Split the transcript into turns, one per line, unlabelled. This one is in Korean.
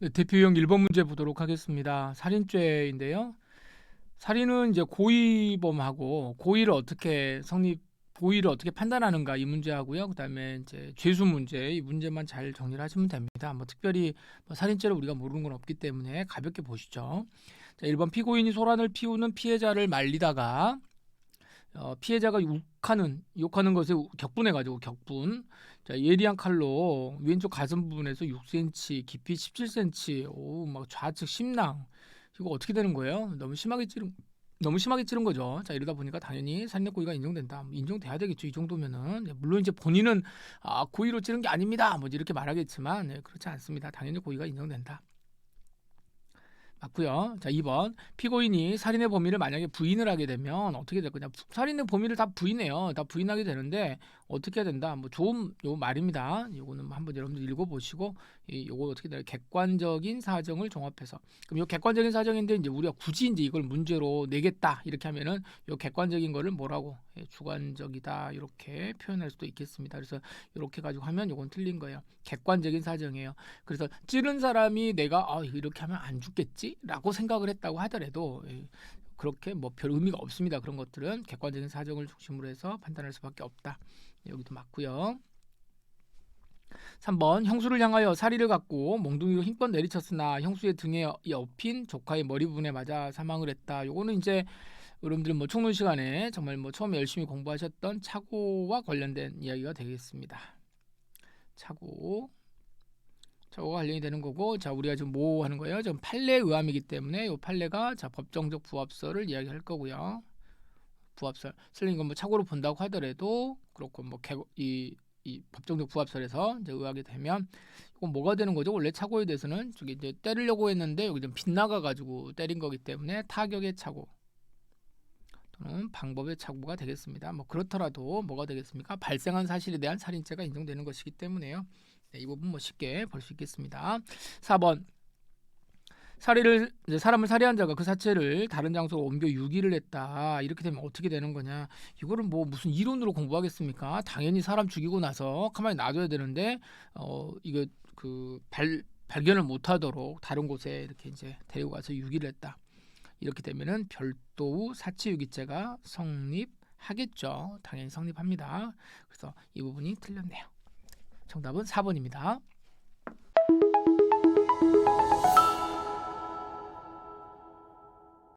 네, 대표형 1번 문제 보도록 하겠습니다. 살인죄인데요. 살인은 이제 고의범하고 고의를 어떻게 성립 고의를 어떻게 판단하는가 이 문제하고요. 그다음에 이제 죄수 문제 이 문제만 잘 정리를 하시면 됩니다. 뭐 특별히 뭐 살인죄를 우리가 모르는 건 없기 때문에 가볍게 보시죠. 자, 1번 피고인이 소란을 피우는 피해자를 말리다가 어, 피해자가 욕하는 욕하는 것에 우- 격분해 가지고 격분. 자, 예리한 칼로 왼쪽 가슴 부분에서 6cm, 깊이 17cm, 오, 막 좌측 심낭. 이거 어떻게 되는 거예요? 너무 심하게 찌른 너무 심하게 찌른 거죠. 자, 이러다 보니까 당연히 살인의 고의가 인정된다. 인정돼야 되겠죠. 이 정도면은. 네, 물론 이제 본인은 아, 고의로 찌른 게 아닙니다. 뭐 이렇게 말하겠지만 네, 그렇지 않습니다. 당연히 고의가 인정된다. 맞고요. 자, 2번. 피고인이 살인의 범위를 만약에 부인을 하게 되면 어떻게 될 거냐? 부- 살인의 범위를 다 부인해요. 다 부인하게 되는데 어떻게 해야 된다? 뭐 좋은 요 말입니다. 요거는 한번 여러분들 읽어 보시고 이 요거 어떻게 돼요? 객관적인 사정을 종합해서 그럼 요 객관적인 사정인데 이제 우리가 굳이 이제 이걸 문제로 내겠다 이렇게 하면은 요 객관적인 거를 뭐라고 예, 주관적이다 이렇게 표현할 수도 있겠습니다. 그래서 이렇게 가지고 하면 요건 틀린 거예요. 객관적인 사정이에요. 그래서 찌른 사람이 내가 아 이렇게 하면 안 죽겠지 라고 생각을 했다고 하더라도 예, 그렇게 뭐 별 의미가 없습니다. 그런 것들은 객관적인 사정을 중심으로 해서 판단할 수밖에 없다. 여기도 맞고요. 3번 형수를 향하여 사리를 갖고 몽둥이로 힘껏 내리쳤으나 형수의 등에 엎인 조카의 머리 부분에 맞아 사망을 했다. 요거는 이제 여러분들 뭐 총론 시간에 정말 뭐 처음에 열심히 공부하셨던 차고와 관련된 이야기가 되겠습니다. 차고 차고가 관련이 되는 거고 자 우리가 지금 뭐 하는 거예요? 지금 판례 의함이기 때문에 이 판례가 자 법정적 부합설을 이야기할 거고요. 부합설 이건 뭐 차고로 본다고 하더라도 그렇고 뭐이 이 법정적 부합설에서 이제 의하게 되면 이건 뭐가 되는 거죠? 원래 차고에 대해서는 저기 이제 때리려고 했는데 여기 좀 빗나가 가지고 때린 거기 때문에 타격의 차고 또는 방법의 착오가 되겠습니다. 뭐 그렇더라도 뭐가 되겠습니까? 발생한 사실에 대한 살인죄가 인정되는 것이기 때문에요. 네, 이 부분 뭐 쉽게 볼 수 있겠습니다. 4번 살해를 이제 사람을 살해한 자가 그 사체를 다른 장소로 옮겨 유기를 했다. 이렇게 되면 어떻게 되는 거냐? 이거를 뭐 무슨 이론으로 공부하겠습니까? 당연히 사람 죽이고 나서 가만히 놔둬야 되는데 어 이거 그 발 발견을 못하도록 다른 곳에 이렇게 이제 데리고 가서 유기를 했다. 이렇게 되면은 별도 사치유기죄가 성립하겠죠. 당연히 성립합니다. 그래서 이 부분이 틀렸네요. 정답은 4번입니다.